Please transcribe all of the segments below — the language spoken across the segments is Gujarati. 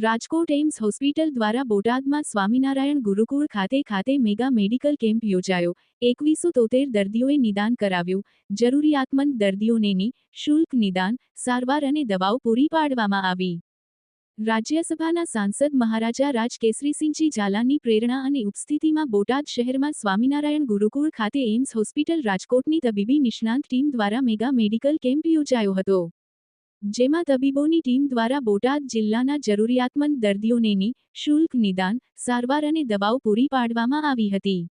રાજકોટ એમ્સ હોસ્પિટલ દ્વારા બોટાદમાં સ્વામિનારાયણ ગુરુકુળ ખાતે ખાતે મેગા મેડિકલ કેમ્પ યોજાયો. એકવીસો તોતેર દર્દીઓએ નિદાન કરાવ્યું. જરૂરિયાતમંદ દર્દીઓને ની શુલ્ક નિદાન, સારવાર અને દવાઓ પૂરી પાડવામાં આવી. રાજ્યસભાના સાંસદ મહારાજા રાજ કેસરીસિંહજી ઝાલાની પ્રેરણા અને ઉપસ્થિતિમાં બોટાદ શહેરમાં સ્વામિનારાયણ ગુરુકુળ ખાતે એમ્સ હોસ્પિટલ રાજકોટની તબીબી નિષ્ણાંત ટીમ દ્વારા મેગા મેડિકલ કેમ્પ યોજાયો હતો. જેમાં તબીબોની ટીમ દ્વારા બોટાદ જિલ્લાના જરૂરિયાતમંદ દર્દીઓને ની શુલ્ક નિદાન, સારવાર અને દવાઓ પૂરી પાડવામાં આવી હતી.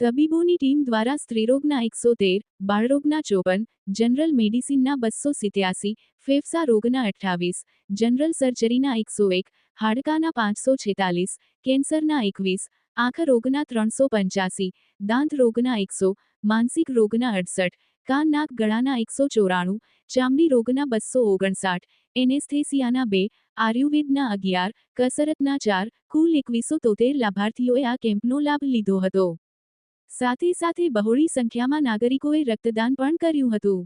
તબીબોની ટીમ દ્વારા સ્ત્રીરોગના એકસો તેર, બાળરોગના ચોપન, જનરલ મેડિસિનના બસો સિત્યાસી, ફેફસા રોગના અઠ્ઠાવીસ, જનરલ સર્જરીના એકસો એક, હાડકાના પાંચસો છેતાલીસ, કેન્સરના એકવીસ, આંખ રોગના ત્રણસો પંચ્યાસી, દાંત રોગના એકસો, માનસિક રોગના અડસઠ કાન નાક ગળાના એકસો ચોરાણું, ચામડી રોગના બસો ઓગણસાઠ, એનેસ્થેસિયાના બે આયુર્વેદના અગિયાર, કસરતના ચાર, કુલ એકવીસો તોતેર લાભાર્થીઓએ આ કેમ્પનો લાભ લીધો હતો. સાથે સાથે બહોળી સંખ્યામાં નાગરિકોએ રક્તદાન પણ કર્યું હતું.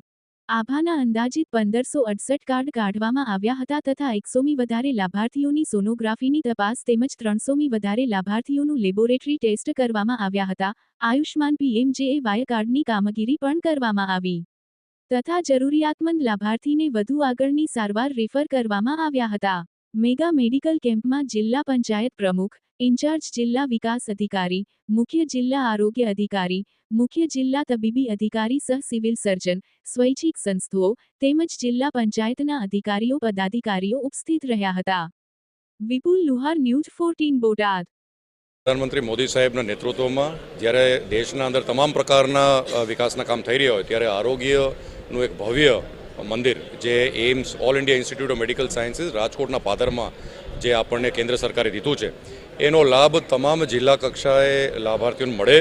આભાના અંદાજિત પંદરસો અડસઠ કાર્ડ કાઢવામાં આવ્યા હતા તથા એકસોમી વધારે લાભાર્થીઓની સોનોગ્રાફીની તપાસ તેમજ ત્રણસોમી વધારે લાભાર્થીઓનું લેબોરેટરી ટેસ્ટ કરવામાં આવ્યા હતા. આયુષ્માન પીએમજેએ વાય કાર્ડની કામગીરી પણ કરવામાં આવી. તથા જરૂરિયાતમંદ લાભાર્થીને વધુ આગળની સારવાર રેફર કરવામાં આવ્યા હતા. મેગા મેડિકલ કેમ્પમાં જિલ્લા પંચાયત પ્રમુખ, ઇન્ચાર્જ જિલ્લા વિકાસ અધિકારી, મુખ્ય જિલ્લા આરોગ્ય અધિકારી મુખ્ય જિલ્લા તબીબી અધિકારી સહ સિવિલ સર્જન, સ્વૈચ્છિક સંસ્થાઓ, તેમજ જિલ્લા પંચાયતના અધિકારીઓ, પદાધિકારીઓ ઉપસ્થિત રહ્યા હતા. Vipul Luhar news fourteen, Botad. પ્રધાનમંત્રી મોદી સાહેબના નેતૃત્વમાં જ્યારે દેશના અંદર તમામ પ્રકારના વિકાસના કામ થઈ રહ્યા હોય, ત્યારે આરોગ્યનું એક ભવ્ય મંદિર, જે AIIMS all India institute of medical sciences, રાજકોટના પાદરમાં જે આપણને કેન્દ્ર સરકારે દીધું છે, એનો લાભ તમામ જિલ્લા કક્ષાએ લાભાર્થીઓને મળે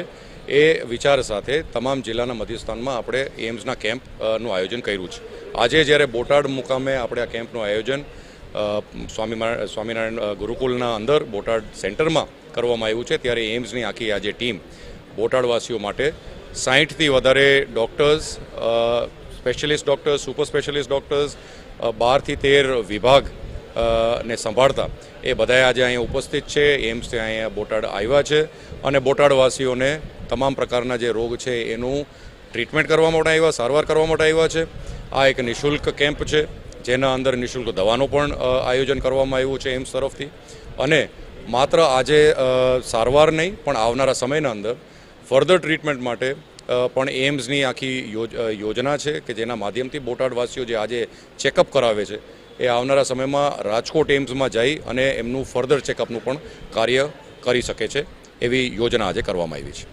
એ વિચાર સાથે તમામ જિલ્લાના મધ્યસ્થાનમાં આપણે એમ્સના કેમ્પનું આયોજન કર્યું છે. આજે જ્યારે બોટાડ મુકામે આપણે આ કેમ્પનું આયોજન સ્વામિનારાયણ સ્વામી સ્વામિનારાયણ ગુરુકુલના અંદર બોટાડ સેન્ટરમાં કરવામાં આવ્યું છે, ત્યારે એમ્સની આખી આજે ટીમ બોટાડવાસીઓ માટે સાહીઠથી વધારે doctors specialist doctors, super specialist doctors બારથી તેર વિભાગ ને સંભાળતા. એ બધાએ આજે અહીંયા ઉપસ્થિત છે. એમ્સથી અહીંયા બોટાડ આવ્યા છે અને બોટાડવાસીઓને તમામ પ્રકારના જે રોગ છે એનું ટ્રીટમેન્ટ કરવા માટે આવ્યા, સારવાર કરવા માટે આવ્યા છે. આ એક નિઃશુલ્ક કેમ્પ છે, જેના અંદર નિઃશુલ્ક દવાનું પણ આયોજન કરવામાં આવ્યું છે એમ્સ તરફથી. અને માત્ર આજે સારવાર નહીં, પણ આવનારા સમયના અંદર ફર્ધર ટ્રીટમેન્ટ માટે પણ એમ્સની આખી યોજના છે કે જેના માધ્યમથી બોટાડવાસીઓ જે આજે ચેકઅપ કરાવે છે એ આવનારા સમયમાં રાજકોટ એમ્સમાં જઈ અને એમનું ફર્ધર ચેકઅપનું પણ કાર્ય કરી શકે છે એવી યોજના આજે કરવામાં આવી છે.